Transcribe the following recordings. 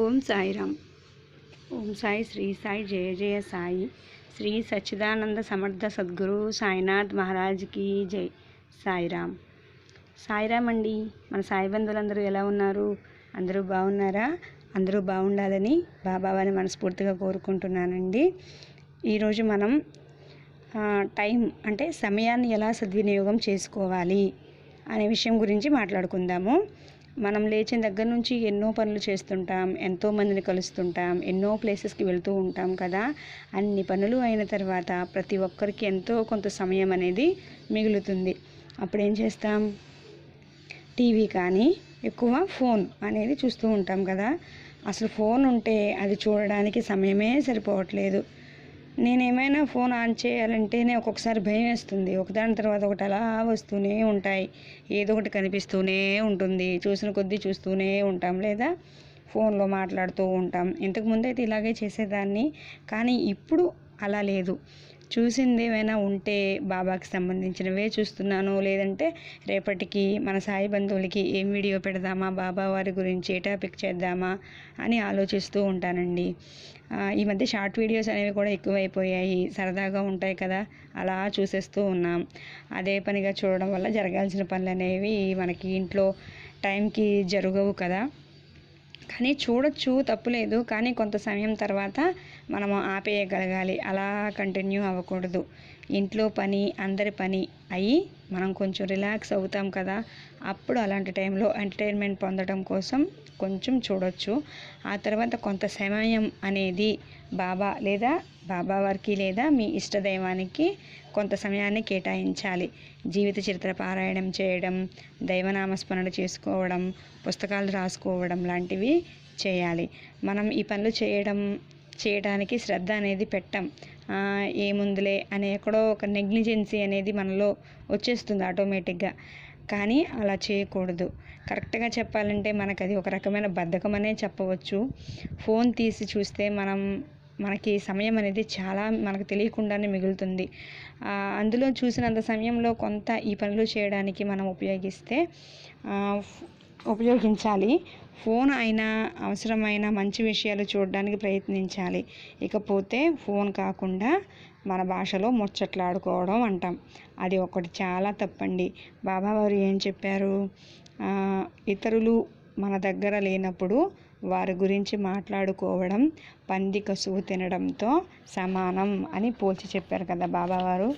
ఓం సాయిరామ్. ఓం సాయి శ్రీ సాయి జయ జయ సాయి. శ్రీ సచ్చిదానంద సమర్థ సద్గురు సాయినాథ్ మహారాజ్కి జై. సాయిరామ్. సాయిరామ్ అండి మన సాయి బంధువులందరూ ఎలా ఉన్నారు? అందరూ బాగున్నారా? అందరూ బాగుండాలని బాబావారిని మనస్ఫూర్తిగా కోరుకుంటున్నానండి. ఈరోజు మనం టైం అంటే సమయాన్ని ఎలా సద్వినియోగం చేసుకోవాలి అనే విషయం గురించి మాట్లాడుకుందాము. మనం లేచిన దగ్గర నుంచి ఎన్నో పనులు చేస్తుంటాం ఎంతో మందిని కలుస్తుంటాం ఎన్నో ప్లేసెస్కి వెళ్తూ ఉంటాం కదా. అన్ని పనులు అయిన తర్వాత ప్రతి ఒక్కరికి ఎంతో కొంత సమయం అనేది మిగులుతుంది. అప్పుడు ఏం చేస్తాం? టీవీ కానీ ఎక్కువ ఫోన్ అనేది చూస్తూ ఉంటాం కదా. అసలు ఫోన్ ఉంటే అది చూడడానికి సమయమే సరిపోవట్లేదు. నేను ఏమైనా ఫోన్ ఆన్ చేయాలంటేనే ఒక్కొక్కసారి భయం వేస్తుంది. ఒకదాని తర్వాత ఒకటి అలా వస్తూనే ఉంటాయి. ఏదో ఒకటి కనిపిస్తూనే ఉంటుంది. చూసిన కొద్దీ చూస్తూనే ఉంటాం లేదా? ఫోన్లో మాట్లాడుతూ ఉంటాం. ఇంతకు ముందు అయితే ఇలాగే చేసేదాన్ని. కానీ ఇప్పుడు అలా లేదు. చూసింది ఏమైనా ఉంటే బాబాకి సంబంధించినవే చూస్తున్నాను. లేదంటే రేపటికి మన సాయి బంధువులకి ఏం వీడియో పెడదామా? బాబా వారి గురించి ఏ టాపిక్ చేద్దామా? అని ఆలోచిస్తూ ఉంటానండి. ఈ మధ్య షార్ట్ వీడియోస్ అనేవి కూడా ఎక్కువైపోయాయి. సరదాగా ఉంటాయి కదా? అలా చూసేస్తూ ఉన్నాం. అదే పనిగా చూడడం వల్ల జరగాల్సిన పనులు అనేవి మనకి ఇంట్లో టైంకి జరగవు కదా? కానీ చూడొచ్చు తప్పులేదు కానీ కొంత సమయం తర్వాత మనము ఆపేయగలగాలి. అలా కంటిన్యూ అవ్వకూడదు. ఇంట్లో పని అందరి పని అయ్యి మనం కొంచెం రిలాక్స్ అవుతాం కదా. అప్పుడు అలాంటి టైంలో ఎంటర్టైన్మెంట్ పొందడం కోసం కొంచెం చూడొచ్చు. ఆ తర్వాత కొంత సమయం అనేది బాబా లేదా బాబా వారికి లేదా మీ ఇష్టదైవానికి కొంత సమయాన్ని కేటాయించాలి. జీవిత చరిత్ర పారాయణం చేయడం దైవనామస్మరణ చేసుకోవడం పుస్తకాలు రాసుకోవడం లాంటివి చేయాలి. మనం ఈ పనులు చేయడం చేయడానికి శ్రద్ధ అనేది పెట్టం. ఆ, ఏముందిలే అనే ఎక్కడో ఒక నెగ్లిజెన్సీ అనేది మనలో వచ్చేస్తుంది ఆటోమేటిక్గా. కానీ అలా చేయకూడదు. కరెక్ట్గా చెప్పాలంటే మనకు అది ఒక రకమైన బద్ధకం అనే చెప్పవచ్చు. ఫోన్ తీసి చూస్తే మనం మనకి సమయం అనేది చాలా మనకు తెలియకుండానే మిగులుతుంది. అందులో చూసినంత సమయంలో కొంత ఈ పనులు చేయడానికి మనం ఉపయోగిస్తే ఉపయోగించాలి. ఫోన్ అయినా అవసరమైన మంచి విషయాలు చూడడానికి ప్రయత్నించాలి. ఇకపోతే ఫోన్ కాకుండా మన భాషలో ముచ్చట్లాడుకోవడం అంటాం. అది ఒకటి చాలా తప్పండి. బాబావారు ఏం చెప్పారు? ఇతరులు మన దగ్గర లేనప్పుడు వారి గురించి మాట్లాడుకోవడం పంది కసువు తినడంతో సమానం అని పోల్చి చెప్పారు కదా బాబావారు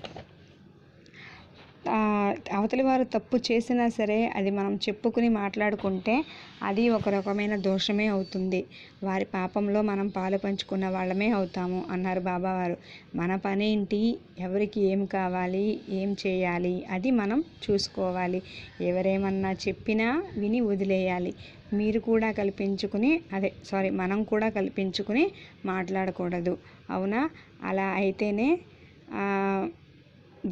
అవతలి వారు తప్పు చేసినా సరే అది మనం చెప్పుకుని మాట్లాడుకుంటే అది ఒక రకమైన దోషమే అవుతుంది. వారి పాపంలో మనం పాలు పంచుకున్న వాళ్ళమే అవుతాము అన్నారు బాబావారు. మన పనేంటి ఎవరికి ఏం కావాలి? ఏం చేయాలి? అది మనం చూసుకోవాలి. ఎవరేమన్నా చెప్పినా విని వదిలేయాలి. మీరు కూడా కల్పించుకుని అదే సారీ మనం కూడా కల్పించుకుని మాట్లాడకూడదు. అవునా? అలా అయితేనే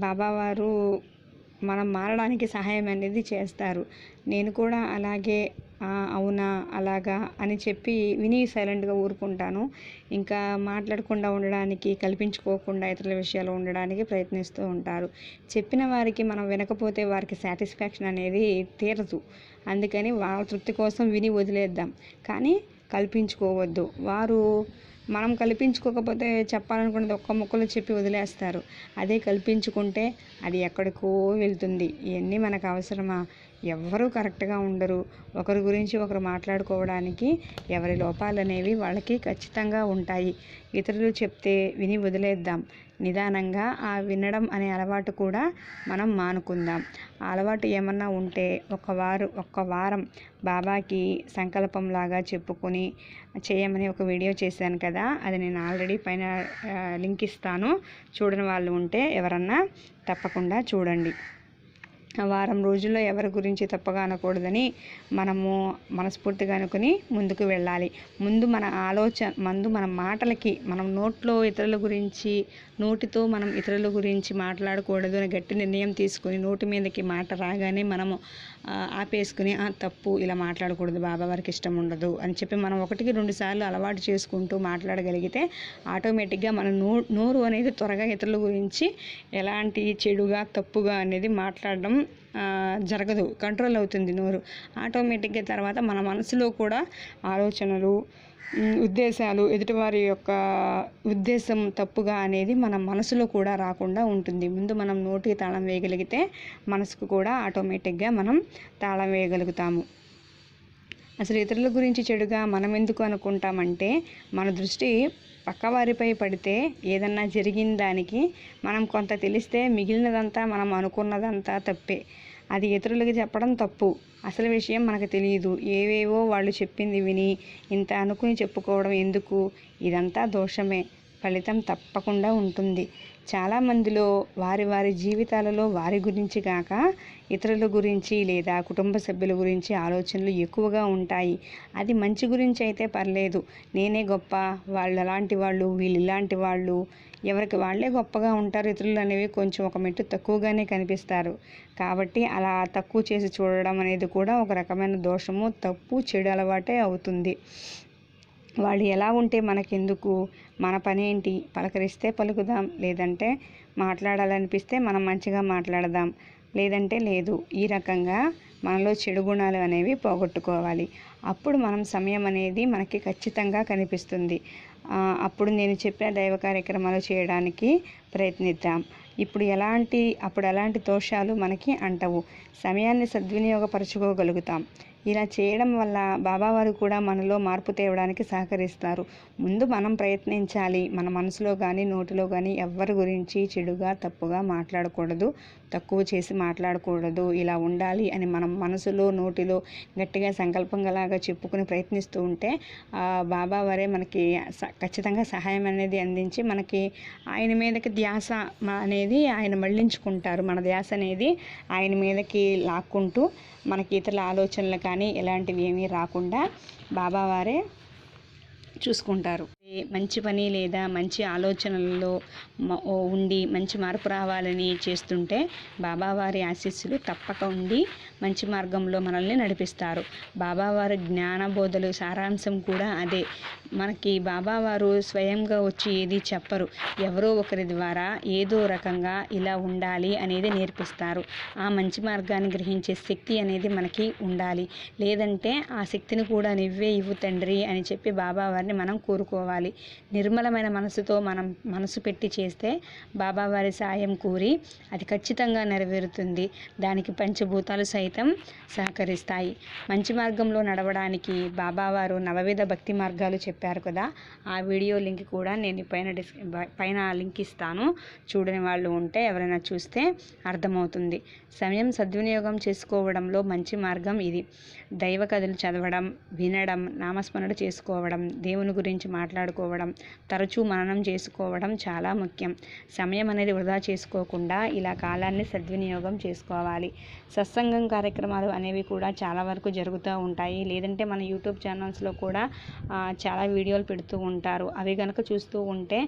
బాబావారు మనం మారడానికి సహాయం అనేది చేస్తారు. నేను కూడా అలాగే అవునా అలాగా అని చెప్పి విని సైలెంట్గా ఊరుకుంటాను. ఇంకా మాట్లాడకుండా ఉండడానికి కల్పించుకోకుండా ఇతరుల విషయాలు ఉండడానికి ప్రయత్నిస్తూ ఉంటారు. చెప్పిన వారికి మనం వినకపోతే వారికి సాటిస్ఫాక్షన్ అనేది తీరదు. అందుకని వాళ్ళ తృప్తి కోసం విని వదిలేద్దాం. కానీ కల్పించుకోవద్దు. వారు మనం కల్పించుకోకపోతే చెప్పాలనుకున్నది ఒక్క ముక్కలో చెప్పి వదిలేస్తారు. అదే కల్పించుకుంటే అది ఎక్కడికో వెళ్తుంది. ఇవన్నీ మనకు అవసరమా? ఎవ్వరూ కరెక్ట్గా ఉండరు. ఒకరి గురించి ఒకరు మాట్లాడుకోవడానికి ఎవరి లోపాలు అనేవి వాళ్ళకి ఖచ్చితంగా ఉంటాయి. ఇతరులు చెప్తే విని వదిలేద్దాం. నిదానంగా ఆ వినడం అనే అలవాటు కూడా మనం మానుకుందాం. ఆ అలవాటు ఏమన్నా ఉంటే ఒక వారు ఒక్క వారం బాబాకి సంకల్పంలాగా చెప్పుకొని చేయమని ఒక వీడియో చేశాను కదా అది నేను ఆల్రెడీ పైన లింక్ ఇస్తాను. చూడని వాళ్ళు ఉంటే ఎవరన్నా తప్పకుండా చూడండి. వారం రోజుల్లో ఎవరి గురించి తప్పగా అనకూడదని మనము మనస్ఫూర్తిగా అనుకుని ముందుకు వెళ్ళాలి. ముందు మన ఆలోచన ముందు మన మాటలకి మనం నోట్లో ఇతరుల గురించి నోటితో మనం ఇతరుల గురించి మాట్లాడకూడదు అని గట్టి నిర్ణయం తీసుకుని నోటి మీదకి మాట రాగానే మనము ఆపేసుకుని తప్పు ఇలా మాట్లాడకూడదు బాబా వారికి ఇష్టం ఉండదు అని చెప్పి మనం ఒకటికి రెండు సార్లు అలవాటు చేసుకుంటూ మాట్లాడగలిగితే ఆటోమేటిక్గా మన నో నోరు అనేది త్వరగా ఇతరుల గురించి ఎలాంటి చెడుగా తప్పుగా అనేది మాట్లాడడం జరగదు కంట్రోల్ అవుతుంది నోరు. ఆటోమేటిక్గా తర్వాత మన మనసులో కూడా ఆలోచనలు ఉద్దేశాలు ఎదుటివారి యొక్క ఉద్దేశం తప్పుగా అనేది మన మనసులో కూడా రాకుండా ఉంటుంది. ముందు మనం నోటికి తాళం వేయగలిగితే మనసుకు కూడా ఆటోమేటిక్గా మనం తాళం వేయగలుగుతాము. అసలు ఇతరుల గురించి చెడుగా మనం ఎందుకు అనుకుంటామంటే మన దృష్టి పక్కవారిపై పడితే ఏదన్నా జరిగిన దానికి మనం కొంత తెలిస్తే మిగిలినదంతా మనం అనుకున్నదంతా తప్పే. అది ఇతరులకు చెప్పడం తప్పు. అసలు విషయం మనకు తెలియదు ఏవేవో వాళ్ళు చెప్పింది విని ఇంత అనుకుని చెప్పుకోవడం ఎందుకు? ఇదంతా దోషమే. ఫలితం తప్పకుండా ఉంటుంది. చాలామందిలో వారి వారి జీవితాలలో వారి గురించి కాక ఇతరుల గురించి లేదా కుటుంబ సభ్యుల గురించి ఆలోచనలు ఎక్కువగా ఉంటాయి. అది మంచి గురించి అయితే పర్లేదు. నేనే గొప్ప వాళ్ళు అలాంటి వాళ్ళు వీళ్ళు ఇలాంటి వాళ్ళు ఎవరికి వాళ్ళే గొప్పగా ఉంటారు. ఇతరులు అనేవి కొంచెం ఒక మెట్టు తక్కువగానే కనిపిస్తారు. కాబట్టి అలా తక్కువ చేసి చూడడం అనేది కూడా ఒక రకమైన దోషము తప్పు చెడు అలవాటే అవుతుంది. వాళ్ళు ఎలా ఉంటే మనకెందుకు? మన పనేంటి? పలకరిస్తే పలుకుదాం. లేదంటే మాట్లాడాలనిపిస్తే మనం మంచిగా మాట్లాడదాం. లేదంటే లేదు. ఈ రకంగా మనలో చెడు గుణాలు అనేవి పోగొట్టుకోవాలి. అప్పుడు మనం సమయం అనేది మనకి ఖచ్చితంగా కనిపిస్తుంది. అప్పుడు నేను చెప్పిన దైవ కార్యక్రమాలు చేయడానికి ప్రయత్నిద్దాం. ఇప్పుడు ఎలాంటి అప్పుడు ఎలాంటి దోషాలు మనకి అంటవు. సమయాన్ని సద్వినియోగపరచుకోగలుగుతాం. ఇలా చేయడం వల్ల బాబావారు కూడా మనలో మార్పు తేవడానికి సహకరిస్తారు. ముందు మనం ప్రయత్నించాలి. మన మనసులో కానీ నోటిలో కానీ ఎవరి గురించి చెడుగా తప్పుగా మాట్లాడకూడదు. తక్కువ చేసి మాట్లాడకూడదు ఇలా ఉండాలి అని మనం మనసులో నోటిలో గట్టిగా సంకల్పంలాగా చెప్పుకుని ప్రయత్నిస్తూ ఉంటే బాబా వారే మనకి స- ఖచ్చితంగా సహాయం అనేది అందించి మనకి ఆయన మీదకి ధ్యాస అనేది ఆయన మళ్ళించుకుంటారు. మన ధ్యాస అనేది ఆయన మీదకి లాక్కుంటూ మనకి ఇతరుల ఆలోచనలు కానీ ఎలాంటివి ఏమీ రాకుండా బాబావారే చూసుకుంటారు. మంచి పని లేదా మంచి ఆలోచనలలో ఉండి మంచి మార్పు రావాలని చేస్తుంటే బాబావారి ఆశీస్సులు తప్పక ఉండి మంచి మార్గంలో మనల్ని నడిపిస్తారు. బాబావారి జ్ఞానబోధలు సారాంశం కూడా అదే. మనకి బాబావారు స్వయంగా వచ్చి ఏది చెప్పరు. ఎవరో ఒకరి ద్వారా ఏదో రకంగా ఇలా ఉండాలి అనేది నేర్పిస్తారు. ఆ మంచి మార్గాన్ని గ్రహించే శక్తి అనేది మనకి ఉండాలి. లేదంటే ఆ శక్తిని కూడా నువ్వే ఇవ్వు తండ్రి అని చెప్పి బాబావారిని మనం కోరుకోవాలి. నిర్మలమైన మనసుతో మనం మనసు పెట్టి చేస్తే బాబావారి సాయం కోరి అది ఖచ్చితంగా నెరవేరుతుంది. దానికి పంచభూతాలు సైతం సహకరిస్తాయి. మంచి మార్గంలో నడవడానికి బాబావారు నవవిధ భక్తి మార్గాలు చెప్పారు కదా. ఆ వీడియో లింక్ కూడా నేను పైన డిస్ పైన లింక్ ఇస్తాను. చూడని వాళ్ళు ఉంటే ఎవరైనా చూస్తే అర్థమవుతుంది. సమయం సద్వినియోగం చేసుకోవడంలో మంచి మార్గం ఇది. దైవ కథలు చదవడం వినడం నామస్మరణ చేసుకోవడం దేవుని గురించి మాట్లాడడం మాట్లాడుకోవడం తరచూ మననం చేసుకోవడం చాలా ముఖ్యం. సమయం అనేది వృధా చేసుకోకుండా ఇలా కాలాన్ని సద్వినియోగం చేసుకోవాలి. సత్సంగం కార్యక్రమాలు అనేవి కూడా చాలా వరకు జరుగుతూ ఉంటాయి. లేదంటే మన యూట్యూబ్ ఛానల్స్లో కూడా చాలా వీడియోలు పెడుతూ ఉంటారు. అవి కనుక చూస్తూ ఉంటే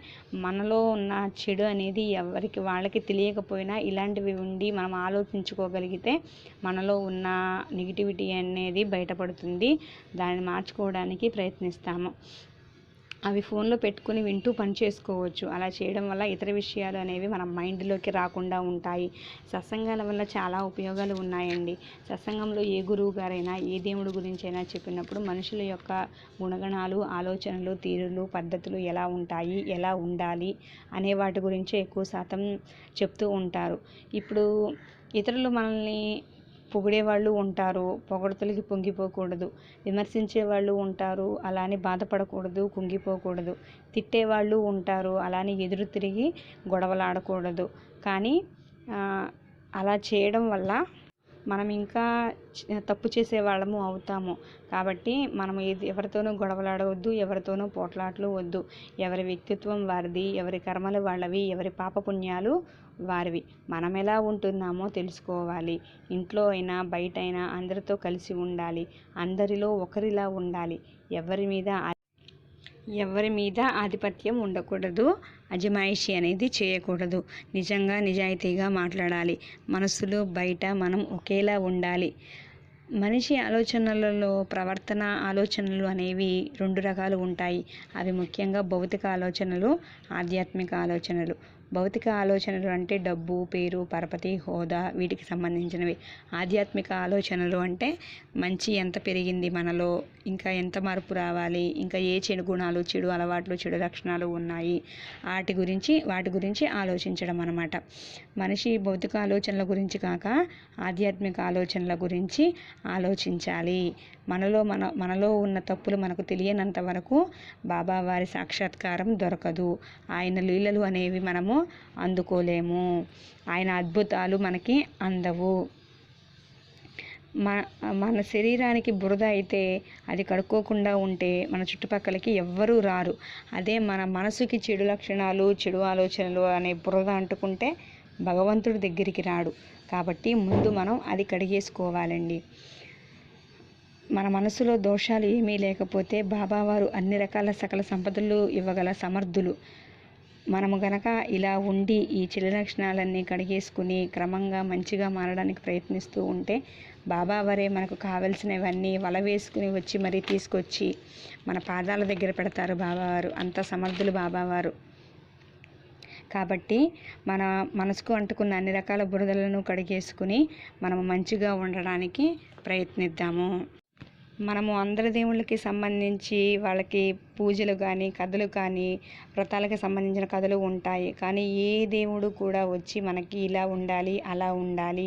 మనలో ఉన్న చెడు అనేది ఎవరికి వాళ్ళకి తెలియకపోయినా ఇలాంటివి ఉండి మనం ఆలోచించుకోగలిగితే మనలో ఉన్న నెగిటివిటీ అనేది బయటపడుతుంది. దాన్ని మార్చుకోవడానికి ప్రయత్నిస్తాము. అవి ఫోన్లో పెట్టుకుని వింటూ పని చేసుకోవచ్చు. అలా చేయడం వల్ల ఇతర విషయాలు అనేవి మన మైండ్లోకి రాకుండా ఉంటాయి. సత్సంగాల వల్ల చాలా ఉపయోగాలు ఉన్నాయండి. సత్సంగంలో ఏ గురువు గారైనా ఏ దేవుడి గురించైనా చెప్పినప్పుడు మనుషుల యొక్క గుణగణాలు ఆలోచనలు తీరులు పద్ధతులు ఎలా ఉంటాయి ఎలా ఉండాలి అనే వాటి గురించే ఎక్కువ శాతం చెప్తూ ఉంటారు. ఇప్పుడు ఇతరులు మనల్ని పొగిడే వాళ్ళు ఉంటారు. పొగడతలకి పొంగిపోకూడదు. విమర్శించే వాళ్ళు ఉంటారు. అలానే బాధపడకూడదు కుంగిపోకూడదు. తిట్టేవాళ్ళు ఉంటారు. అలానే ఎదురు తిరిగి గొడవలాడకూడదు. కానీ అలా చేయడం వల్ల మనం ఇంకా తప్పు చేసే వాళ్ళము అవుతాము. కాబట్టి మనం ఏది ఎవరితోనూ గొడవలాడవద్దు ఎవరితోనూ పోట్లాట్లు వద్దు ఎవరి వ్యక్తిత్వం వారిది ఎవరి కర్మలు వాళ్ళవి ఎవరి పాపపుణ్యాలు వారివి. మనం ఎలా ఉంటున్నామో తెలుసుకోవాలి. ఇంట్లో అయినా బయట అయినా అందరితో కలిసి ఉండాలి. అందరిలో ఒకరిలా ఉండాలి. ఎవరి మీద ఎవరి మీద ఆధిపత్యం ఉండకూడదు. అజమాయిషి అనేది చేయకూడదు. నిజంగా నిజాయితీగా మాట్లాడాలి. మనసులో బయట మనం ఒకేలా ఉండాలి. మనిషి ఆలోచనలలో ప్రవర్తన ఆలోచనలు అనేవి రెండు రకాలు ఉంటాయి. అవి ముఖ్యంగా భౌతిక ఆలోచనలు ఆధ్యాత్మిక ఆలోచనలు. భౌతిక ఆలోచనలు అంటే డబ్బు పేరు పరపతి హోదా వీటికి సంబంధించినవి. ఆధ్యాత్మిక ఆలోచనలు అంటే మంచి ఎంత పెరిగింది మనలో ఇంకా ఎంత మార్పు రావాలి ఇంకా ఏ చెడు గుణాలు చెడు అలవాట్లు చెడు లక్షణాలు ఉన్నాయి. వాటి గురించి వాటి గురించి ఆలోచించడం అనమాట మనిషి భౌతిక ఆలోచనల గురించి కాక ఆధ్యాత్మిక ఆలోచనల గురించి ఆలోచించాలి. మనలో మన మనలో ఉన్న తప్పులు మనకు తెలియనంత వరకు బాబా వారి సాక్షాత్కారం దొరకదు. ఆయన లీలలు అనేవి మనము అందుకోలేము. ఆయన అద్భుతాలు మనకి అందవు. మన మన శరీరానికి బురద అయితే అది కడుక్కోకుండా ఉంటే మన చుట్టుపక్కలకి ఎవ్వరూ రారు. అదే మన మనసుకి చెడు లక్షణాలు చెడు ఆలోచనలు అనే బురద అంటుకుంటే భగవంతుడి దగ్గరికి రాడు. కాబట్టి ముందు మనం అది కడిగేసుకోవాలండి. మన మనసులో దోషాలు ఏమీ లేకపోతే బాబావారు అన్ని రకాల సకల సంపదలు ఇవ్వగల సమర్థులు. మనము గనక ఇలా ఉండి ఈ చెడు లక్షణాలన్నీ కడిగేసుకుని క్రమంగా మంచిగా మారడానికి ప్రయత్నిస్తూ ఉంటే బాబావారే మనకు కావలసినవన్నీ వల వేసుకుని వచ్చి మరీ తీసుకొచ్చి మన పాదాల దగ్గర పెడతారు బాబావారు అంత సమర్థులు బాబావారు కాబట్టి మన మనసుకు అంటుకున్న అన్ని రకాల బురదలను కడిగేసుకుని మనము మంచిగా ఉండడానికి ప్రయత్నిద్దాము. మనము అందరి దేవుళ్ళకి సంబంధించి వాళ్ళకి పూజలు కానీ కథలు కానీ వ్రతాలకి సంబంధించిన కథలు ఉంటాయి. కానీ ఏ దేవుడు కూడా వచ్చి మనకి ఇలా ఉండాలి అలా ఉండాలి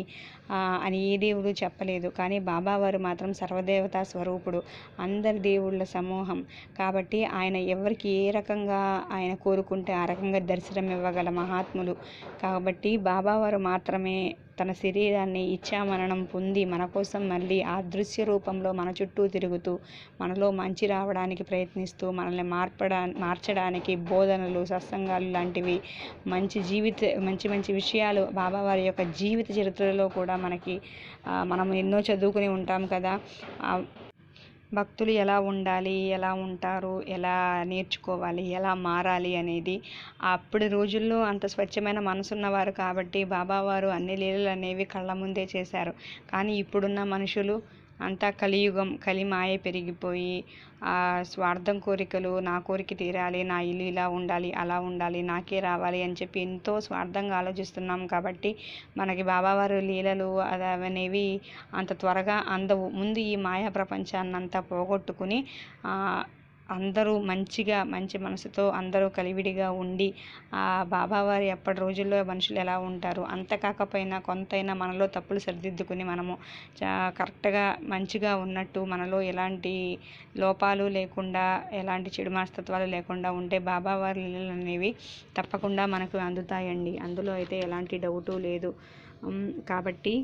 అని ఏ దేవుడు చెప్పలేదు. కానీ బాబావారు మాత్రం సర్వదేవతా స్వరూపుడు అందరి దేవుళ్ళ సమూహం. కాబట్టి ఆయన ఎవరికి ఏ రకంగా ఆయన కోరుకుంటే ఆ రకంగా దర్శనం ఇవ్వగల మహాత్ములు. కాబట్టి బాబావారు మాత్రమే తన శరీరాన్ని ఇచ్చామరణం పొంది మన కోసం మళ్ళీ ఆ దృశ్య రూపంలో మన చుట్టూ తిరుగుతూ మనలో మంచి రావడానికి ప్రయత్నిస్తూ మనల్ని మార్పడా మార్చడానికి బోధనలు సత్సంగాలు లాంటివి మంచి జీవిత మంచి మంచి విషయాలు బాబావారి యొక్క జీవిత చరిత్రలో కూడా మనకి మనం ఎన్నో చదువుకుని ఉంటాం కదా. భక్తులు ఎలా ఉండాలి ఎలా ఉంటారు ఎలా నేర్చుకోవాలి ఎలా మారాలి అనేది అప్పటి రోజుల్లో అంత స్వచ్ఛమైన మనసున్నవారు కాబట్టి బాబావారు అన్ని లీలలు అనేవి కళ్ళ ముందే చేశారు. కానీ ఇప్పుడున్న మనుషులు అంతా కలియుగం కలిమాయ పెరిగిపోయి స్వార్థం కోరికలు నా కోరిక తీరాలి నా ఇల్లు ఇలా ఉండాలి అలా ఉండాలి నాకే రావాలి అని చెప్పి ఎంతో స్వార్థంగా ఆలోచిస్తున్నాం కాబట్టి మనకి బాబావారు లీలలు అనేవి అంత త్వరగా అందవు. ముందు ఈ మాయా ప్రపంచాన్ని అంతా పోగొట్టుకుని అందరూ మంచిగా మంచి మనసుతో అందరూ కలివిడిగా ఉండి ఆ బాబావారి అప్పటి రోజుల్లో మనుషులు ఎలా ఉంటారు? అంత కాకపోయినా కొంతైనా మనలో తప్పులు సరిదిద్దుకుని మనము కరెక్ట్గా మంచిగా ఉన్నట్టు మనలో ఎలాంటి లోపాలు లేకుండా ఎలాంటి చెడు మనస్తత్వాలు లేకుండా ఉంటే బాబావారి లీలలు అనేవి తప్పకుండా మనకు అందుతాయండి. అందులో అయితే ఎలాంటి డౌటు లేదు. కాబట్టి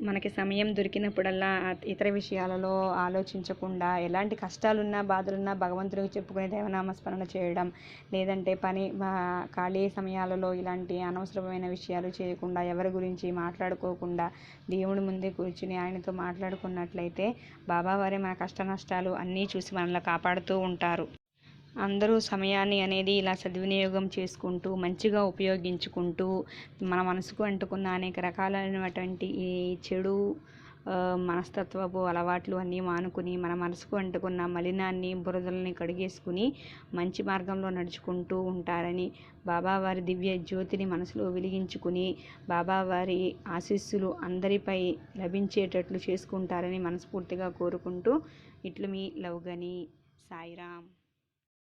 మనకి సమయం దొరికినప్పుడల్లా ఇతర విషయాలలో ఆలోచించకుండా ఎలాంటి కష్టాలున్నా బాధలున్నా భగవంతుడికి చెప్పుకుని దేవనామస్మరణ చేయడం లేదంటే పని ఖాళీ సమయాలలో ఇలాంటి అనవసరమైన విషయాలు చేయకుండా ఎవరి గురించి మాట్లాడుకోకుండా దేవుడి ముందే కూర్చుని ఆయనతో మాట్లాడుకున్నట్లయితే బాబావారే మన కష్ట నష్టాలు అన్నీ చూసి మనల్ని కాపాడుతూ ఉంటారు. అందరూ సమయాన్ని అనేది ఇలా సద్వినియోగం చేసుకుంటూ మంచిగా ఉపయోగించుకుంటూ మన మనసుకు అంటుకున్న అనేక రకాలైనటువంటి ఈ చెడు మనస్తత్వపు అలవాట్లు అన్నీ మానుకుని మన మనసుకు అంటుకున్న మలినాన్ని బురదలని కడిగేసుకుని మంచి మార్గంలో నడుచుకుంటూ ఉంటారని బాబావారి దివ్య జ్యోతిని మనసులో వెలిగించుకుని బాబావారి ఆశీస్సులు అందరిపై లభించేటట్లు చేసుకుంటారని మనస్ఫూర్తిగా కోరుకుంటూ ఇట్లు మీ లవ్గని సాయిరామ్.